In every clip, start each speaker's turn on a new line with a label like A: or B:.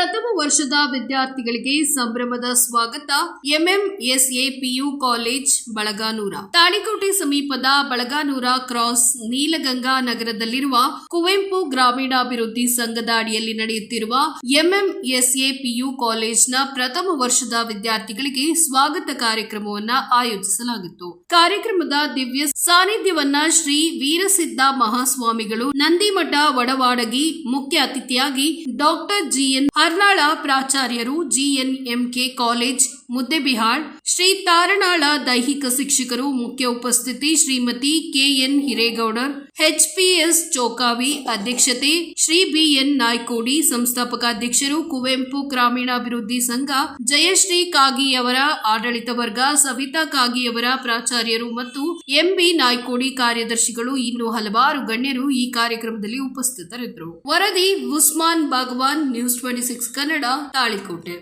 A: ಪ್ರಥಮ ವರ್ಷದ ವಿದ್ಯಾರ್ಥಿಗಳಿಗೆ ಸಂಭ್ರಮದ ಸ್ವಾಗತ, MMSA PU college, Balaganur. Talikote ಸಮೀಪದ ಬಳಗಾನೂರ ಕ್ರಾಸ್ ನೀಲಗಂಗಾ ನಗರದಲ್ಲಿರುವ ಕುವೆಂಪು ಗ್ರಾಮೀಣಾಭಿವೃದ್ಧಿ ಸಂಘದ ಅಡಿಯಲ್ಲಿ ನಡೆಯುತ್ತಿರುವ ಎಂಎಂಎಸ್ಎ ಪಿಯು ಕಾಲೇಜ್ನ ಪ್ರಥಮ ವರ್ಷದ ವಿದ್ಯಾರ್ಥಿಗಳಿಗೆ ಸ್ವಾಗತ ಕಾರ್ಯಕ್ರಮವನ್ನು ಆಯೋಜಿಸಲಾಗಿತ್ತು. ಕಾರ್ಯಕ್ರಮದ ದಿವ್ಯ ಸಾನ್ನಿಧ್ಯವನ್ನ ಶ್ರೀ ವೀರಸಿದ್ಧ ಮಹಾಸ್ವಾಮಿಗಳು ನಂದಿಮಠ ಒಡವಾಡಗಿ ಮುಖ್ಯ ಅತಿಥಿಯಾಗಿ ಡಾಕ್ಟರ್ ಜಿಎನ್ ಹರ್ನಾಳ ಪ್ರಾಚಾರ್ಯರು ಜಿಎನ್ಎಂಕೆ ಕಾಲೇಜ್ ಮುದ್ದೆಬಿಹಾಳ್ ಶ್ರೀ ತಾರಣಾಳ ದೈಹಿಕ ಶಿಕ್ಷಕರು, ಮುಖ್ಯ ಉಪಸ್ಥಿತಿ ಶ್ರೀಮತಿ ಕೆಎನ್ ಹಿರೇಗೌಡರ್, ಎಚ್ಪಿಎಸ್ ಚೌಕಾವಿ ಅಧ್ಯಕ್ಷತೆ ಶ್ರೀ ಬಿಎನ್ ನಾಯ್ಕೋಡಿ ಸಂಸ್ಥಾಪಕ ಅಧ್ಯಕ್ಷರು ಕುವೆಂಪು ಗ್ರಾಮೀಣಾಭಿವೃದ್ಧಿ ಸಂಘ, ಜಯಶ್ರೀ ಕಾಗಿಯವರ ಆಡಳಿತ ವರ್ಗ, ಸವಿತಾ ಕಾಗಿಯವರ ಪ್ರಾಚಾರ್ಯರು ಮತ್ತು ಎಂಬಿ ನಾಯ್ಕೋಡಿ ಕಾರ್ಯದರ್ಶಿಗಳು ಇನ್ನು ಹಲವಾರು ಗಣ್ಯರು ಈ ಕಾರ್ಯಕ್ರಮದಲ್ಲಿ ಉಪಸ್ಥಿತರಿದ್ದರು. ವರದಿ Usman Bhagwan, news twenty six Kannada, Talikote.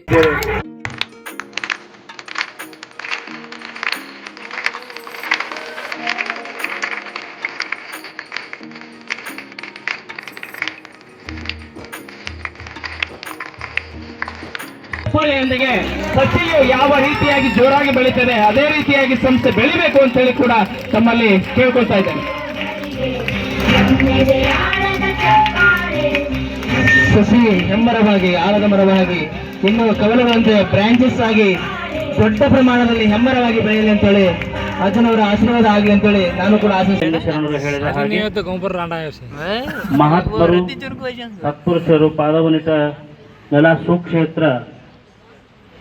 B: ಪೋಲಿಯೊಂದಿಗೆ ಸಸಿಯು ಯಾವ ರೀತಿಯಾಗಿ ಜೋರಾಗಿ ಬೆಳೀತದೆ ಅದೇ ರೀತಿಯಾಗಿ ಸಂಸ್ಥೆ ಬೆಳಿಬೇಕು ಅಂತ ಹೇಳಿ ಕೂಡ ತಮ್ಮಲ್ಲಿ ಕೇಳ್ಕೊಳ್ತಾ ಇದ್ದೇನೆ. ಸಸಿ ಹೆಮ್ಮರವಾಗಿ ಆಲದ ಮರವಾಗಿ ಇನ್ನು ಕವಲಗಳಂತೆ ಬ್ರಾಂಚಸ್ ಆಗಿ ದೊಡ್ಡ ಪ್ರಮಾಣದಲ್ಲಿ ಹೆಮ್ಮರವಾಗಿ ಬೆಳೆಯಲಿ ಅಂತೇಳಿ ಅಜ್ಜನವರ ಆಶೀರ್ವಾದ ಆಗಲಿ ಅಂತೇಳಿ ನಾನು ಕೂಡ ಆಶಿಸ್ತೇನೆ.
C: ಶರಣರು ಹೇಳಿದ ಹಾಗೆ ಮಹಾತ್ಮರು ಸತ್ಪುರುಷರು ಪಾದವನಿಟ ನೆಲ ಸುಕ್ಷೇತ್ರ